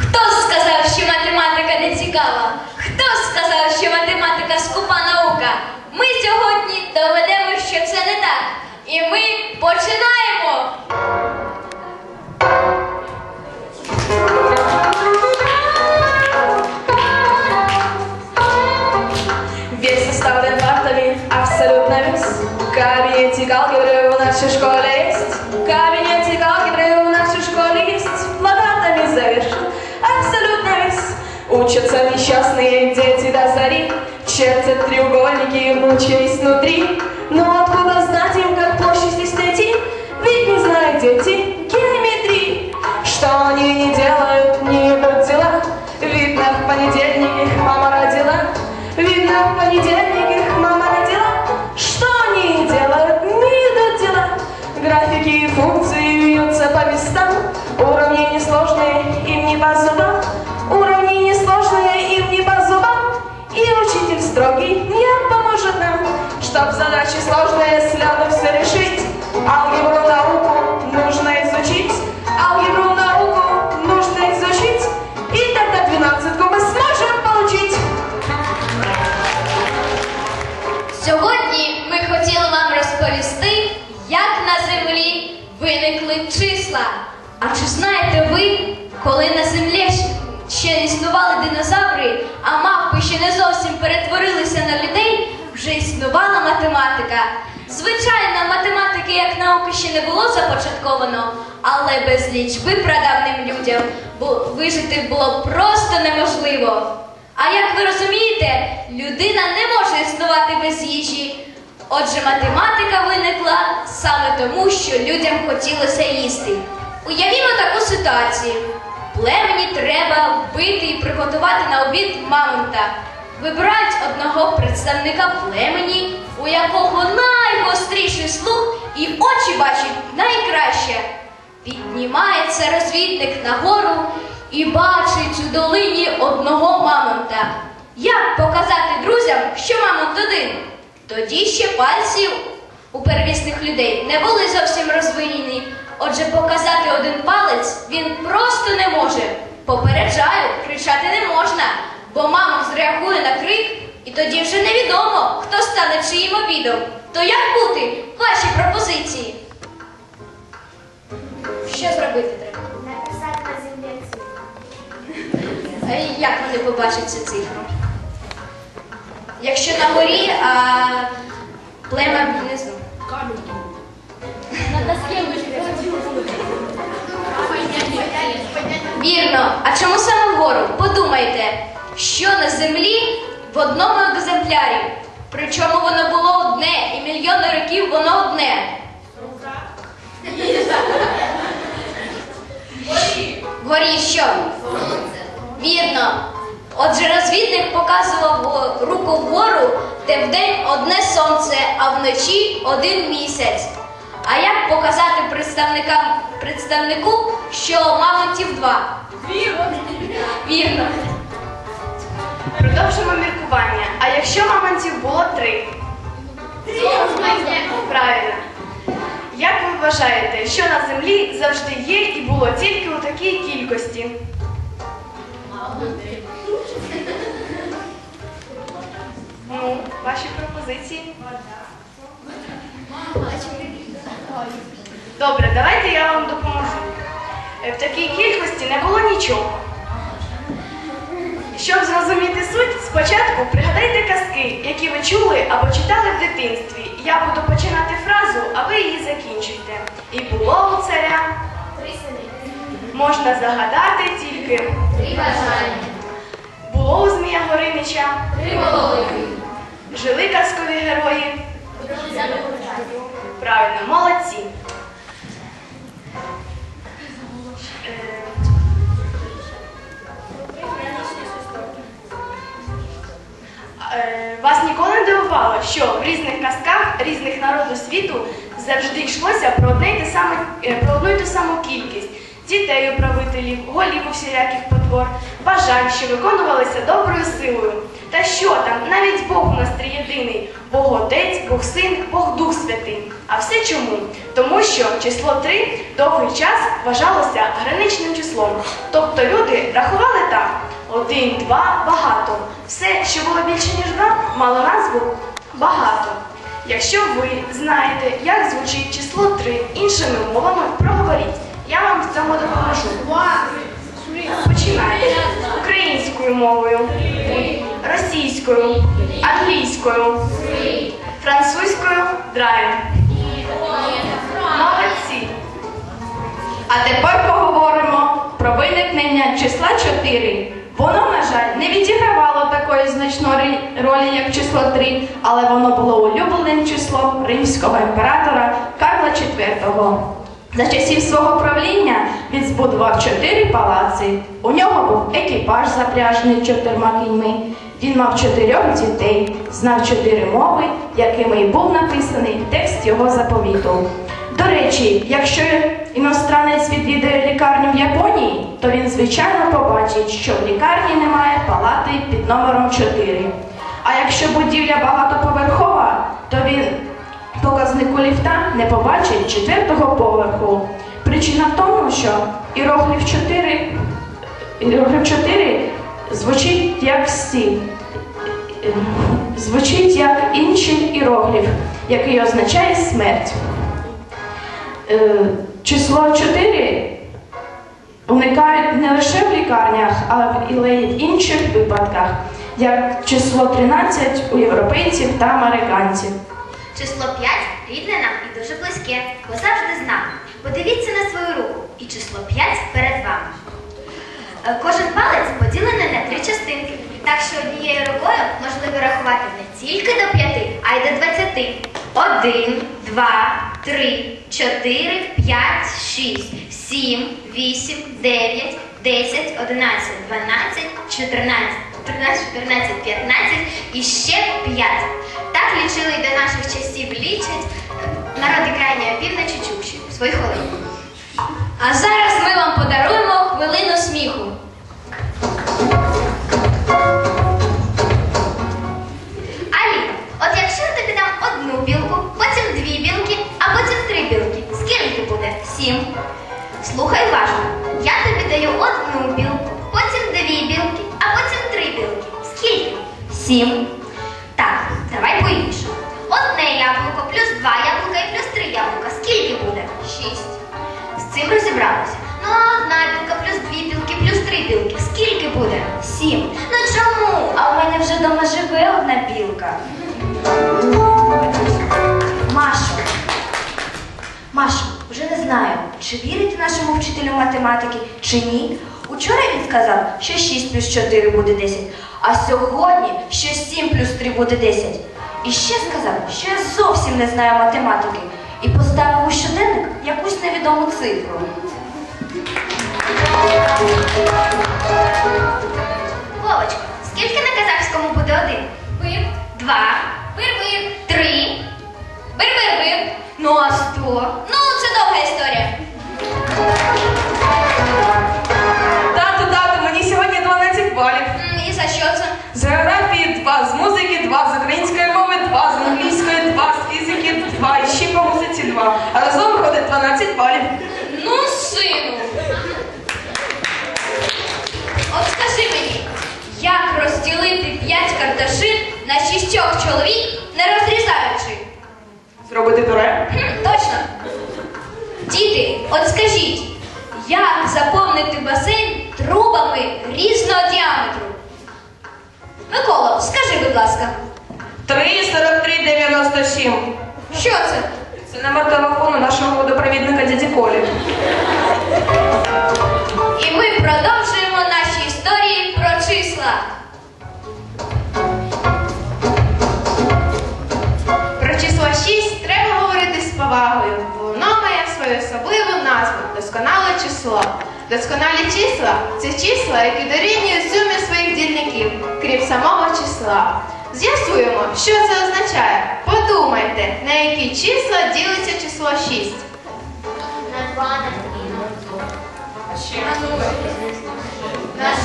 Хто сказав, що математика не цікава? Хто сказав, що математика скупа наука? Ми сьогодні доведемо, що це не так. І ми починаємо! Весь составлен партами, абсолютно весь. Кабинетик алгебры в нашей школе Учатся несчастные дети до зари. Чертят треугольники, мучаясь внутри. Но откуда знать им, как площадь здесь найти? Ведь не знают дети математика. Звичайно, математики як науки ще не було започатковано, але без лічби прадавним людям вижити було просто неможливо. А як ви розумієте, людина не може існувати без їжі. Отже, математика виникла саме тому, що людям хотілося їсти. Уявімо таку ситуацію. Племені треба вбити і приготувати на обід мамонта. Вибирають одного представника племені, у якого найгостріший слух і очі бачать найкраще. Піднімається розвідник нагору і бачить у долині одного мамонта. Як показати друзям, що мамонт один? Тоді ще пальці у первісних людей не були зовсім розвинені. Отже, показати один палець він просто не може. Попереджаю, кричати не можна, бо мама зреагує на крик, і тоді вже невідомо, хто стане чиїм обідом. То як бути? Ваші пропозиції. Що зробити треба? Написати на землі цифру. Як вони побачать цю цифру? Якщо на горі, а плема внизу. Причому воно було одне, і мільйони років воно одне. Вгорі що? Вірно. Отже, розвідник показував руку вгору, де вдень одне сонце, а вночі один місяць. А як показати представникам, представнику, що мамонтів два? Вірно. Продовжимо міркування. А якщо мамонтів було три? Правильно. Як ви вважаєте, що на землі завжди є і було тільки у такій кількості? Ну, ваші пропозиції? Добре, давайте я вам допоможу. Е, В такій кількості не було нічого. Щоб зрозуміти суть, спочатку пригадайте казки, які ви чули або читали в дитинстві. Я буду починати фразу, а ви її закінчуйте. І було у царя. Три сини. Можна загадати тільки. Три бажання. Було у Змія Горинича. Три голови. Жили казкові герої. Правильно, молодці. Вас ніколи не дивувало, що в різних казках різних народів світу завжди йшлося про одне й те саме е, про одну й ту саму кількість дітей управителів, голів усіляких потвор, бажань, що виконувалися доброю силою. Та що там, навіть Бог у нас триєдиний, Бог Отець, Бог Син, Бог Дух Святий. А все чому? Тому що число 3 довгий час вважалося граничним числом. Тобто люди рахували так: один, два, багато. Все, що було більше ніж два, мало назву багато. Якщо ви знаєте, як звучить число 3 іншими мовами, проговоріть. Я вам в цьому допоможу. Починаємо. Українською мовою, російською, англійською, французькою драйв. Молодці. А тепер поговоримо про виникнення числа 4. Воно, на жаль, не відігравало такої значної ролі, як число 3, але воно було улюбленим числом римського імператора Карла IV. За часів свого правління він збудував чотири палаци. У нього був екіпаж запряжений чотирма кіньми. Він мав чотирьох дітей, знав чотири мови, якими й був написаний текст його заповіту. До речі, якщо іностранець відвідає лікарню в Японії, то він звичайно побачить, що в лікарні немає палати під номером 4. А якщо будівля багатоповерхова, то він показнику ліфта не побачить четвертого поверху. Причина в тому, що іерогліф 4, іерогліф 4 звучить як стіль. Звучить як інший іерогліф, який означає смерть. Число 4 уникають не лише в лікарнях, але і в інших випадках, як число 13 у європейців та американців. Число 5 рідне нам і дуже близьке, бо завжди з. Подивіться на свою руку, і число 5 перед вами. Е, Кожен палець поділений на три частинки, так що однією рукою можливо рахувати не тільки до 5, а й до 20. 1, 2, 3, 4, 5, 6, 7, 8, 9, 10, 11, 12, 14, 13, 14, 15 і ще 5. Так лічили й до наших часів лічать народи крайньої півночі Чукчі свої хвилини. А зараз ми вам подаруємо хвилину сміху. Сім. Слухай уважно. Я тобі даю одну білку, потім дві білки, а потім три білки. Скільки? Сім. Так, давай по-іншому. Одне яблуко плюс два яблука і плюс три яблука. Скільки буде? Шість. З цим розібралися. Ну, а одна білка плюс дві білки плюс три білки. Скільки буде? Сім. Ну чому? А у мене вже вдома живе одна білка. Машу. Машу, знаю, чи вірити нашому вчителю математики, чи ні. Учора він сказав, що 6 плюс 4 буде 10, а сьогодні, що 7 плюс 3 буде 10. І ще сказав, що я зовсім не знаю математики і поставив у щоденник якусь невідому цифру. Вовочко, скільки на казахському буде один? Бир. Два. Бир-бир. Три. Бир-бир-бир. Ну, а сто? Ну, це довга історія. Тату, тату, мені сьогодні 12 балів. І за що це? З географії 2, з музики 2, з української мови 2, з англійської 2, з фізики 2, і ще по музиці 2. А разом виходить 12 балів. Ну, сину. От скажи мені, як розділити п'ять карташин на шістьох чоловік, не розрізаючи? Зробити пюре? Хм, точно. Діти, от скажіть, як заповнити басейн трубами різного діаметру? Микола, скажи, будь ласка, 3, 43, 97. що це? Це номер телефону нашого водопровідника дяді Колі. І ми продовжуємо наші історії про числа. Число. Досконалі числа це числа, які дорівнюють сумі своїх дільників, крім самого числа. З'ясуємо, що це означає. Подумайте, на які числа ділиться число 6. На два, на три, На 6.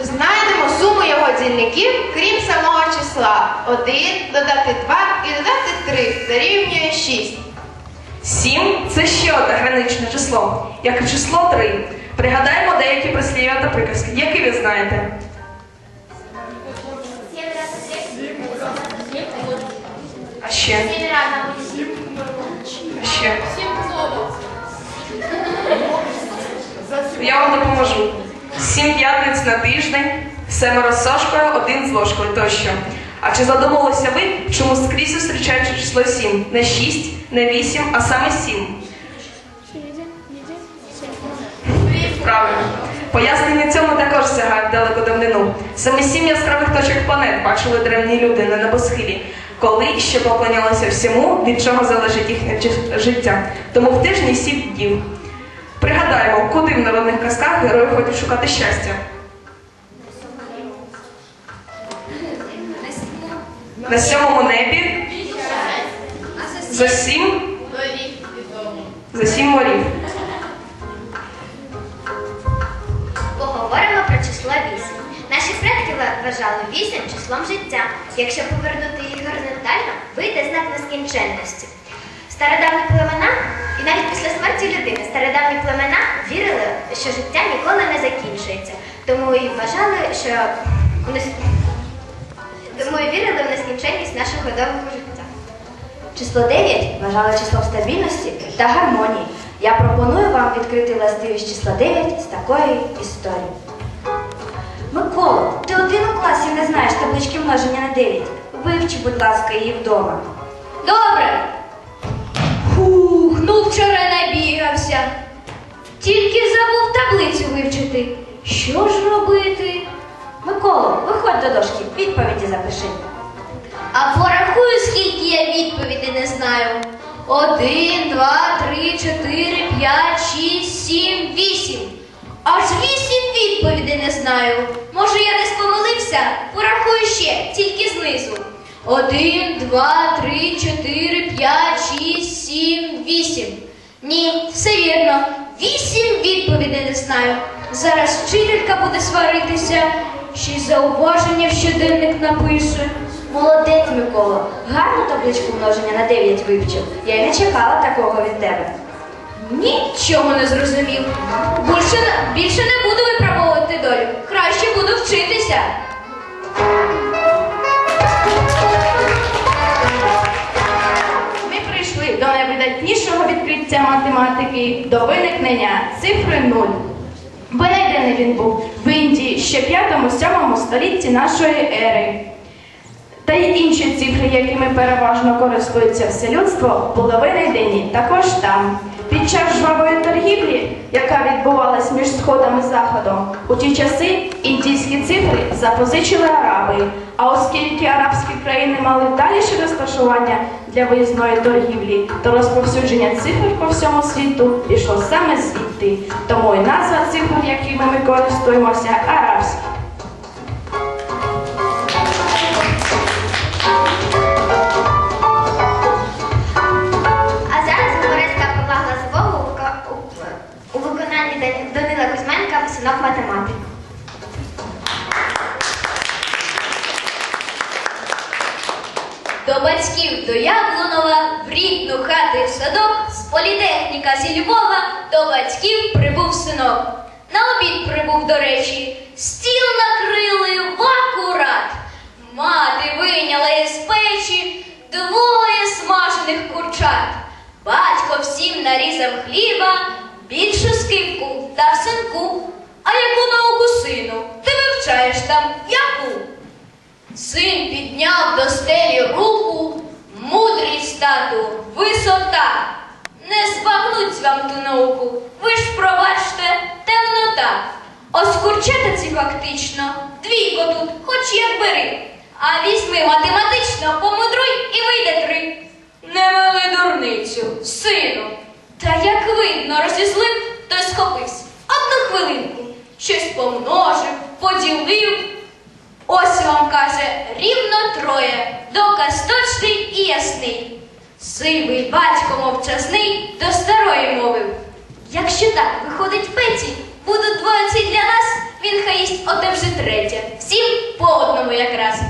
Знайдемо суму його дільників, крім самого числа. 1, додати 2 і додати 3 дорівнює 6. 7 це ще одне граничне число, як і число 3. Пригадаємо деякі прислів'я. приказки, які ви знаєте? А ще? А ще? Я вам допоможу. Сім п'ятниць на тиждень, семеро з сошкою, один з ложкою тощо. А чи задумалися ви, чому скрізь зустрічається число 7? Не 6, не 8, а саме 7? Правильно. Пояснення цьому також сягають далеко давнину. Саме сім яскравих точок планет бачили древні люди на небосхилі, коли ще поклонялися всьому, від чого залежить їхнє життя. Тому в тижні сім днів. Пригадаємо, куди в народних казках герої ходять шукати щастя. На сьомому небі за сім за сім морів. Поговоримо про число 8. Наші предки вважали 8 числом життя. Якщо повернути її горизонтально, вийде знак нескінченності. Стародавні племена, і навіть після смерті людини, стародавні племена вірили, що життя ніколи не закінчується. Тому і вважали, що тому і вірили в нескінченність нашого довгого життя. Число 9 вважали числом стабільності та гармонії. Я пропоную вам відкрити властивість числа 9 з такої історії. Микола, ти один у класі не знаєш таблички множення на 9. Вивчи, будь ласка, її вдома. Добре. Фух, ну вчора набігався. Тільки забув таблицю вивчити. Що ж робити? Микола, виходь до дошки, відповіді запиши. А порахую, скільки я відповідей не знаю. Один, два, три, чотири, п'ять, шість, сім, вісім. Аж вісім відповідей не знаю. Може, я десь помилився? Порахую ще, тільки знизу. Один, два, три, чотири, п'ять, шість, сім, вісім. Ні, все вірно. Вісім відповідей не знаю. Зараз вчителька буде сваритися, ще й зауваження в щоденник напише. Молодець, Микола. Гарну табличку множення на 9 вивчив. Я й не чекала такого від тебе. Нічого не зрозумів. Більше, більше не буду випробовувати долю. Краще буду вчитися. Ми прийшли до найвидатнішого відкриття математики, до виникнення цифри 0. Винайдений він був в Індії ще 5-7 столітті нашої ери. Та й інші цифри, якими переважно користується все людство, були винайдені також там. Під час жвавої торгівлі, яка відбувалась між сходом і заходом, у ті часи індійські цифри запозичили араби. А оскільки арабські країни мали дальше розташування для виїзної торгівлі, то розповсюдження цифр по всьому світу пішло саме звідти. Тому і назва цифр, якими ми користуємося, арабські. Політехніка зі Львова до батьків прибув синок. На обід прибув, до речі, стіл накрили в акурат. Мати вийняла із печі двоє смажених курчат. Батько всім нарізав хліба, більшу скипку дав синку. А яку науку сину? Ти вивчаєш там яку? Син підняв до стелі руку, мудрість тату, висота. Не збагнуть вам ту науку, ви ж пробачте, темнота. Ось курчата ці фактично, двійко тут, хоч як бери. А візьми математично, помудруй і вийде три. Не мили дурницю, сину. Та як видно, розізлив, то й схопився. Одну хвилинку. Щось помножив, поділив. Ось вам каже рівно троє, доказ точний і ясний. Сивий батько мовчазний до старої мовив. Якщо так виходить Петі, будуть двоє ці для нас, він хай їсть оте вже третє. Всім по одному якраз.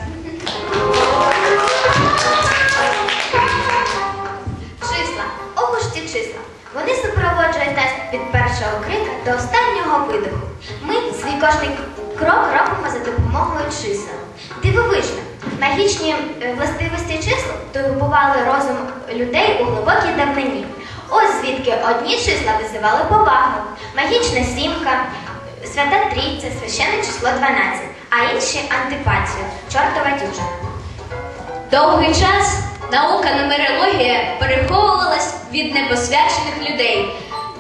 Вони супроводжують нас від першого крика до останнього видиху. Ми свій кожний крок робимо за допомогою чисел. Дивовижно, магічні е, властивості чисел турбували розум людей у глибокій давнині. Ось звідки одні числа визивали повагу, магічна сімка, свята трійця, священне число 12, а інші антипатію, чортова дюжа. Довгий час наука нумерологія переховувалась від непосвячених людей,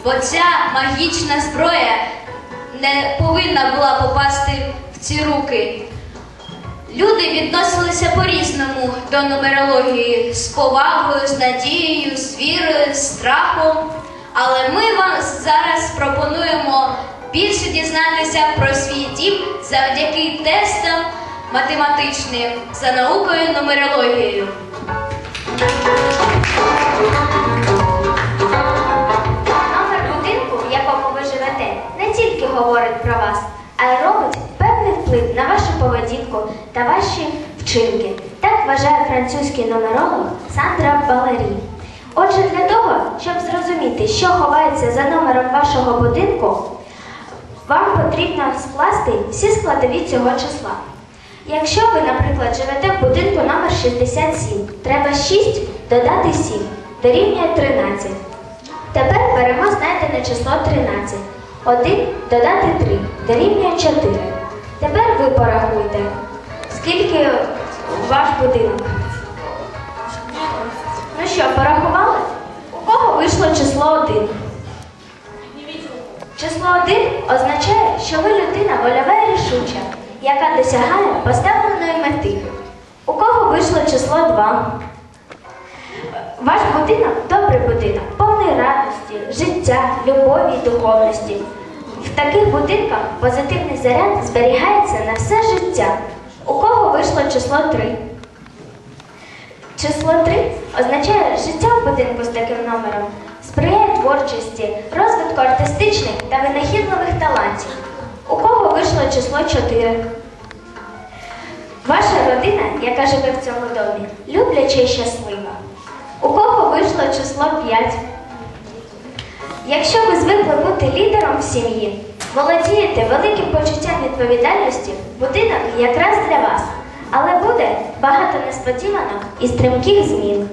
бо ця магічна зброя не повинна була попасти в ці руки. Люди відносилися по-різному до нумерології з повагою, з надією, з вірою, з страхом. Але ми вам зараз пропонуємо більше дізнатися про свій дім завдяки тестам математичним за наукою нумерологією. Номер будинку, в якому ви живете, не тільки говорить про вас, а й робить певний вплив на вашу поведінку та ваші вчинки. Так вважає французький нумеролог Сандра Балері. Отже, для того, щоб зрозуміти, що ховається за номером вашого будинку, вам потрібно скласти всі складові цього числа. Якщо ви, наприклад, живете в будинку номер 67, треба 6 додати 7, дорівнює 13. Тепер беремо знайдене число 13. 1 додати 3 дорівнює 4. Тепер ви порахуйте, скільки ваш будинок. Ну що, порахували? У кого вийшло число 1? Число 1 означає, що ви людина вольова і рішуча, яка досягає поставленої мети. У кого вийшло число 2? Ваш будинок добрий будинок, повний радості, життя, любові і духовності. В таких будинках позитивний заряд зберігається на все життя. У кого вийшло число 3? Число 3 означає життя в будинку з таким номером, сприяє творчості, розвитку артистичних та винахідливих талантів. У кого вийшло число 4? Ваша родина, яка живе в цьому домі, любляча і щаслива. У кого вийшло число 5? Якщо ви звикли бути лідером в сім'ї, володієте великим почуттям відповідальності, будинок якраз для вас. Але буде багато несподіванок і стрімких змін.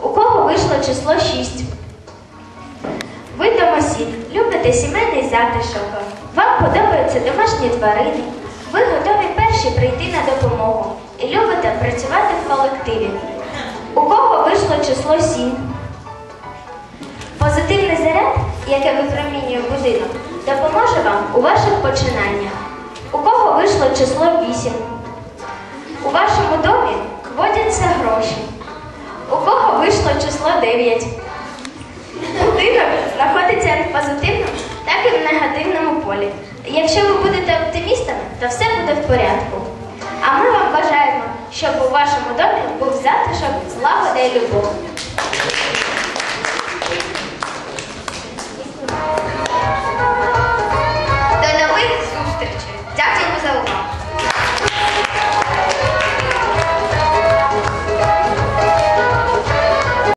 У кого вийшло число 6? Ви домосід, любите сімейний затишок, вам подобаються домашні тварини, ви готові перші прийти на допомогу і любите працювати в колективі. У кого вийшло число 7? Позитивний заряд, яке випромінює будинок, допоможе вам у ваших починаннях. У кого вийшло число 8? У вашому домі водяться гроші. У кого вийшло число 9? Будинок знаходиться в позитивному, так і в негативному полі. Якщо ви будете оптимістами, то все буде в порядку. А ми вам бажаємо, щоб у вашому домі був затишок, злагода і любов.